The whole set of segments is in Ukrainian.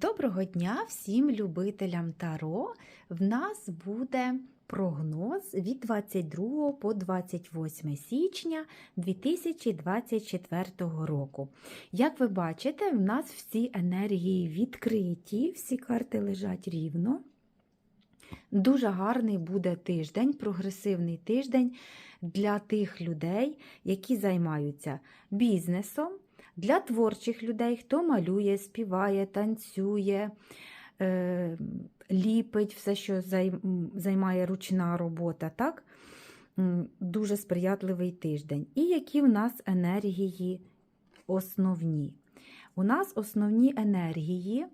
Доброго дня всім любителям Таро. В нас буде прогноз від 22 по 28 січня 2024 року. Як ви бачите, в нас всі енергії відкриті, всі карти лежать рівно. Дуже гарний буде тиждень, прогресивний тиждень для тих людей, які займаються бізнесом для творчих людей, хто малює, співає, танцює, е, ліпить все, що займає ручна робота. так? Дуже сприятливий тиждень. І які в нас енергії основні? У нас основні енергії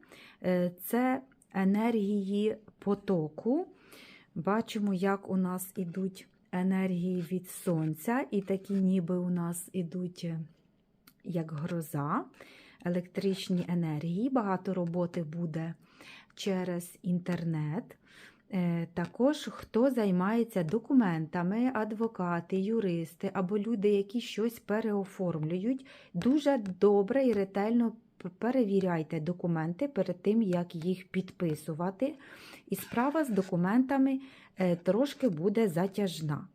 е, це енергії потоку. Бачимо, як у нас ідуть енергії від сонця, і такі ніби у нас ідуть е, як гроза, електричні енергії. Багато роботи буде через інтернет. Е, Також хто займається документами, адвокати, юристи або люди, які щось переоформлюють, дуже добре і ретельно перевіряйте документи перед тим, як їх підписувати. І справа з документами е, трошки буде затяжна.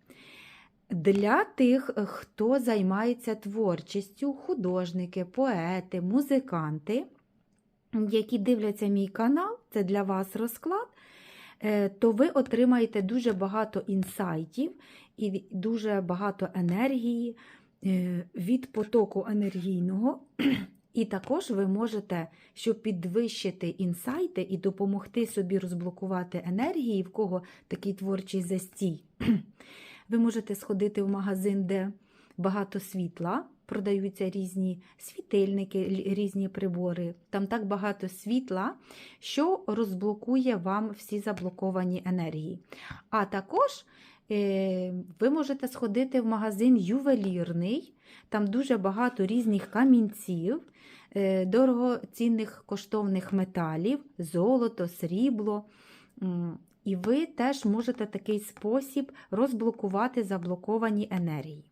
Для тих, хто займається творчістю, художники, поети, музиканти, які дивляться мій канал, це для вас розклад, е, то ви отримаєте дуже багато інсайтів і дуже багато енергії е, від потоку енергійного. І також ви можете, щоб підвищити інсайти і допомогти собі розблокувати енергії, в кого такий творчий застій. Ви можете сходити в магазин, де багато світла, продаються різні світильники, різні прибори. Там так багато світла, що розблокує вам всі заблоковані енергії. А також е, ви можете сходити в магазин ювелірний, там дуже багато різних камінців, е, дорогоцінних коштовних металів, золото, срібло. І ви теж можете такий спосіб розблокувати заблоковані енергії.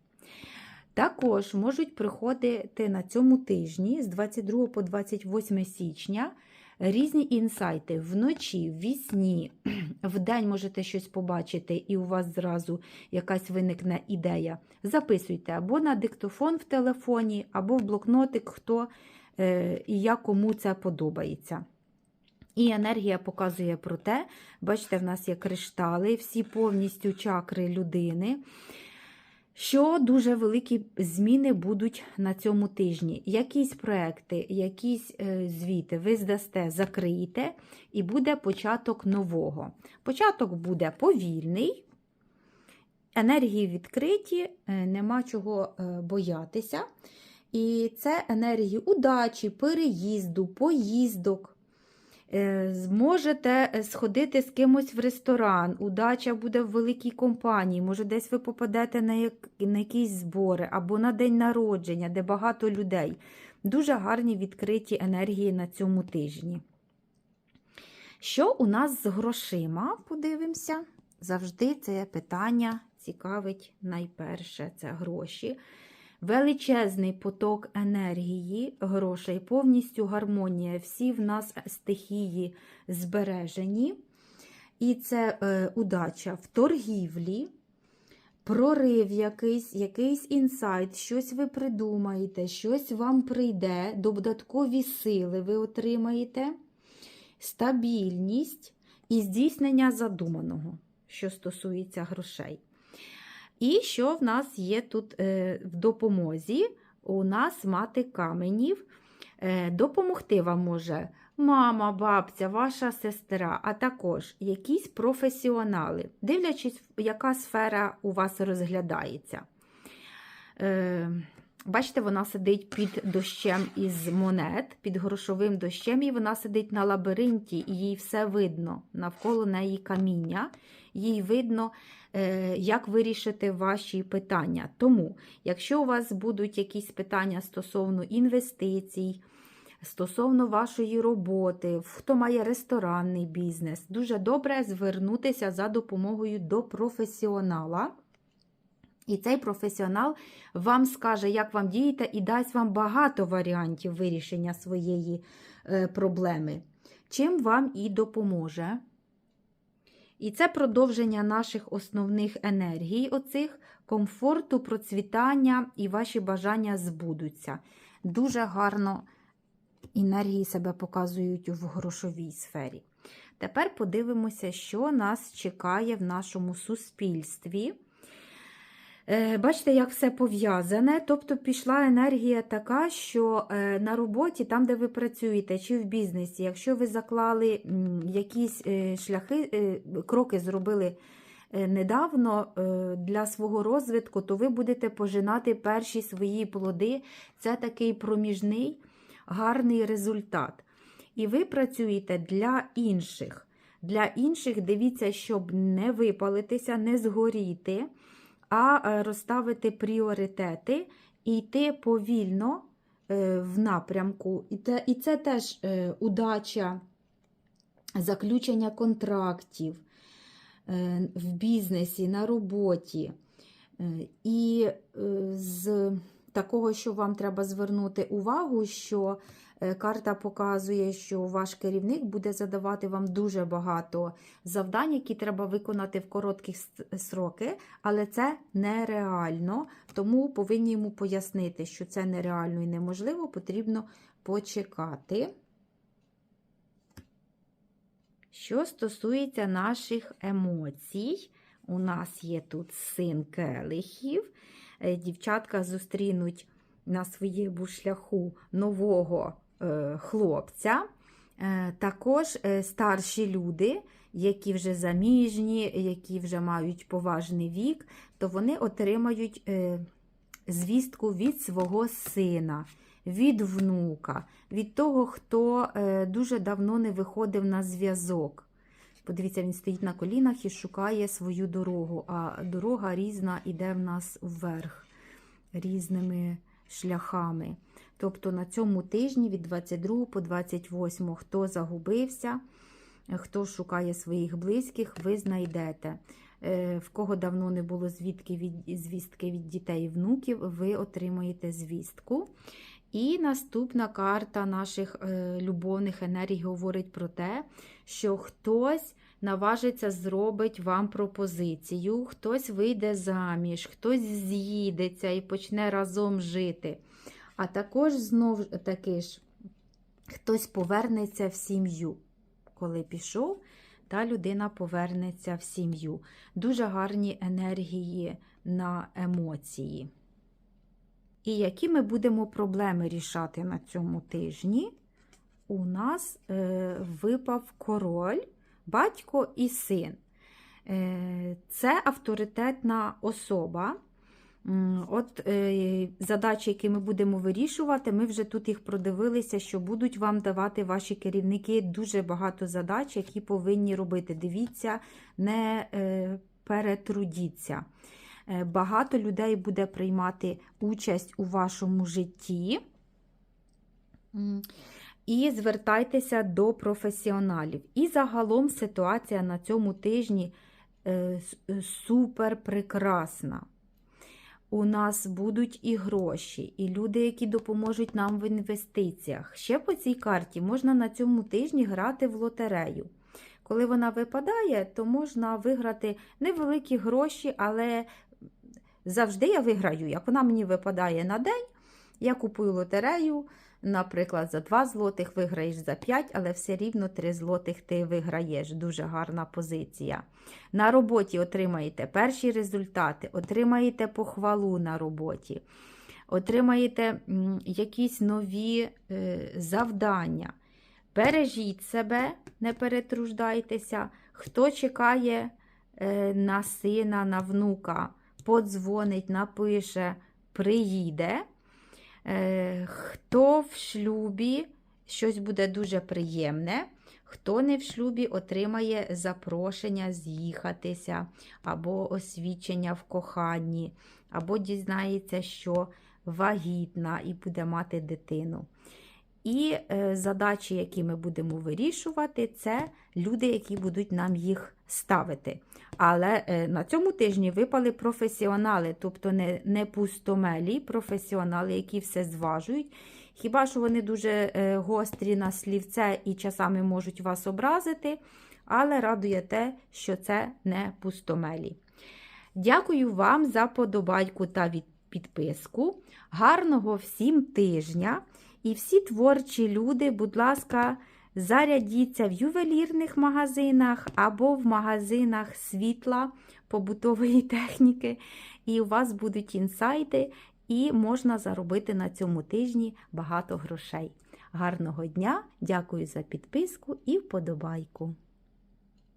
Також можуть приходити на цьому тижні з 22 по 28 січня різні інсайти вночі, ввісні, вдень можете щось побачити, і у вас зразу якась виникне ідея. Записуйте або на диктофон в телефоні, або в блокнотик, хто е, і як кому це подобається. І енергія показує про те, бачите, в нас є криштали, всі повністю чакри людини, що дуже великі зміни будуть на цьому тижні. Якісь проекти, якісь е, звіти ви здасте, закриєте, і буде початок нового. Початок буде повільний, енергії відкриті, е, нема чого е, боятися. І це енергії удачі, переїзду, поїздок. Е, Зможете е, сходити з кимось в ресторан, удача буде в великій компанії, може, десь ви попадете на, як, на якісь збори або на день народження, де багато людей. Дуже гарні відкриті енергії на цьому тижні. Що у нас з грошима? Подивимося. Завжди це питання цікавить найперше це гроші. Величезний поток енергії, грошей, повністю гармонія. Всі в нас стихії збережені. І це е, удача в торгівлі, прорив якийсь, якийсь інсайт, щось ви придумаєте, щось вам прийде, додаткові сили ви отримаєте, стабільність і здійснення задуманого, що стосується грошей. І що в нас є тут е, в допомозі? У нас мати каменів. Е, допомогти вам може мама, бабця, ваша сестра, а також якісь професіонали, дивлячись, яка сфера у вас розглядається. Бачите, вона сидить під дощем із монет, під грошовим дощем, і вона сидить на лабіринті, і їй все видно. Навколо неї каміння, їй видно, е, як вирішити ваші питання. Тому, якщо у вас будуть якісь питання стосовно інвестицій, стосовно вашої роботи, хто має ресторанний бізнес, дуже добре звернутися за допомогою до професіонала. І цей професіонал вам скаже, як вам діяти, і дасть вам багато варіантів вирішення своєї е, проблеми. чим вам і допоможе. І це продовження наших основних енергій, оцих комфорту, процвітання і ваші бажання збудуться. Дуже гарно енергії себе показують в грошовій сфері. Тепер подивимося, що нас чекає в нашому суспільстві. Е, Бачите, як все пов'язане. Тобто пішла енергія така, що е, на роботі, там, де ви працюєте, чи в бізнесі, якщо ви заклали якісь е, шляхи, кроки зробили недавно для свого розвитку, то ви будете пожинати перші свої плоди. Це такий проміжний гарний результат. І ви працюєте для інших. Для інших дивіться, щоб не випалитися, не згоріти, а е, розставити пріоритети і йти повільно е, в напрямку. І, це теж е, удача, заключення контрактів в бізнесі, на роботі. І з такого, що вам треба звернути увагу, що карта показує, що ваш керівник буде задавати вам дуже багато завдань, які треба виконати в короткі сроки, але це нереально, тому повинні йому пояснити, що це нереально і неможливо, потрібно почекати. Що стосується наших емоцій, у нас є тут син келихів. Е, Дівчатка зустрінуть на своєму шляху нового е, хлопця. Е, Також е, старші люди, які вже заміжні, які вже мають поважний вік, то вони отримають е, звістку від свого сина, від внука, від того, хто е, дуже давно не виходив на зв'язок. Подивіться, він стоїть на колінах і шукає свою дорогу, а дорога різна іде в нас вверх різними шляхами. Тобто на цьому тижні від 22 по 28, хто загубився, хто шукає своїх близьких, ви знайдете. Е, В кого давно не було звідки від, звістки від дітей і внуків, ви отримаєте звістку. І наступна карта наших е, любовних енергій говорить про те, що хтось наважиться зробить вам пропозицію, хтось вийде заміж, хтось з'їдеться і почне разом жити. А також знов таки ж хтось повернеться в сім'ю. Коли пішов, та людина повернеться в сім'ю. Дуже гарні енергії на емоції. І які ми будемо проблеми рішати на цьому тижні? У нас е, випав король, батько і син. Е, це авторитетна особа. От е, задачі, які ми будемо вирішувати, ми вже тут їх продивилися, що будуть вам давати ваші керівники дуже багато задач, які повинні робити. Дивіться, не е, перетрудіться. Е, Багато людей буде приймати участь у вашому житті. І звертайтеся до професіоналів. І загалом ситуація на цьому тижні супер прекрасна. У нас будуть і гроші, і люди, які допоможуть нам в інвестиціях. Ще по цій карті можна на цьому тижні грати в лотерею. Коли вона випадає, то можна виграти невеликі гроші, але завжди я виграю. Як вона мені випадає на день, я купую лотерею, наприклад, за 2 злотих виграєш за 5, але все рівно 3 злотих ти виграєш. Дуже гарна позиція. На роботі отримаєте перші результати, отримаєте похвалу на роботі, отримаєте якісь нові е, завдання. Бережіть себе, не перетруждайтеся. Хто чекає е, на сина, на внука, подзвонить, напише, приїде. Е, Хто в шлюбі, щось буде дуже приємне. Хто не в шлюбі, отримає запрошення з'їхатися, або освічення в коханні, або дізнається, що вагітна і буде мати дитину. І е, задачі, які ми будемо вирішувати, це люди, які будуть нам їх ставити. Але е, на цьому тижні випали професіонали, тобто не, не пустомелі, професіонали, які все зважують, Хіба що вони дуже е, гострі на слівце і часами можуть вас образити, але радує те, що це не пустомелі. Дякую вам за подобайку та підписку. Гарного всім тижня! І всі творчі люди, будь ласка, зарядіться в ювелірних магазинах або в магазинах світла побутової техніки, і у вас будуть інсайти, і можна заробити на цьому тижні багато грошей. Гарного дня! Дякую за підписку і вподобайку!